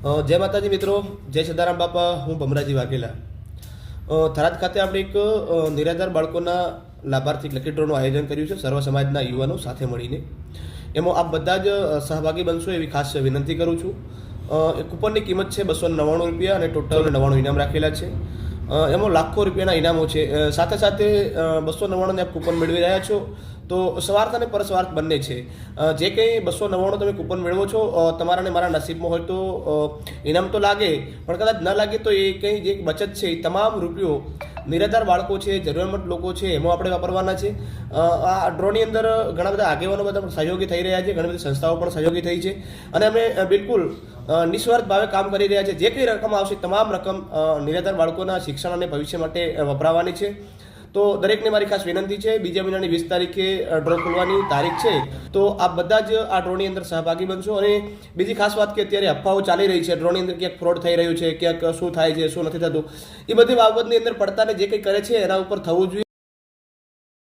જય માતાજી મિત્રો. જય સદારામ બાપા. હું ભમરાજી વાઘેલા. થરાદ ખાતે આપણે એક નિરાધાર બાળકોના લાભાર્થી લકી ડ્રોનું આયોજન કર્યું છે. સર્વ સમાજના યુવાનો સાથે મળીને. એમાં આપ બધા જ સહભાગી બનશો એવી ખાસ વિનંતી કરું છું. કૂપનની કિંમત છે બસો નવ્વાણું રૂપિયા અને ટોટલ નવ્વાણું ઇનામ રાખેલા છે. એમાં લાખો રૂપિયાના ઇનામો છે. સાથે સાથે બસો નવ્વાણુંને આપ કૂપન મેળવી રહ્યા છો. તો સ્વાર્થ અને પરસ્વાર્થ બંને છે. જે કંઈ બસો નવ્વાણું તમે કૂપન મેળવો છો તમારા અને મારા નસીબમાં હોય તો ઇનામ તો લાગે, પણ કદાચ ન લાગે તો એ કંઈ જે બચત છે એ તમામ રૂપિયો નિરાધાર બાળકો છે, જરૂરિયાતમંદ લોકો છે, એમાં આપણે વાપરવાના છે. આ ડ્રોની અંદર ઘણા બધા આગેવાનો બધા સહયોગી થઈ રહ્યા છે, ઘણી બધી સંસ્થાઓ પણ સહયોગી થઈ છે. અને અમે બિલકુલ નિસ્વાર્થ ભાવે કામ કરી રહ્યા છે. જે કંઈ રકમ આવશે, તમામ રકમ નિરાધાર બાળકોના શિક્ષણ અને ભવિષ્ય માટે વપરાવાની છે. તો દરેકને મારી ખાસ વિનંતી છે, બીજા મહિનાની વીસ તારીખે ડ્રો ખોલવાની તારીખ છે. તો આપ બધા જ આ ડ્રોની અંદર સહભાગી બનશો અને બીજી ખાસ વાત કે અત્યારે અફવાઓ ચાલી રહી છે ડ્રોની અંદર ક્યાંક ફ્રોડ થઈ રહ્યું છે, ક્યાંક શું થાય છે, શું નથી થતું. એ બધી બાબતની અંદર પડતાને જે કંઈ કરે છે, એના ઉપર થવું જોઈએ.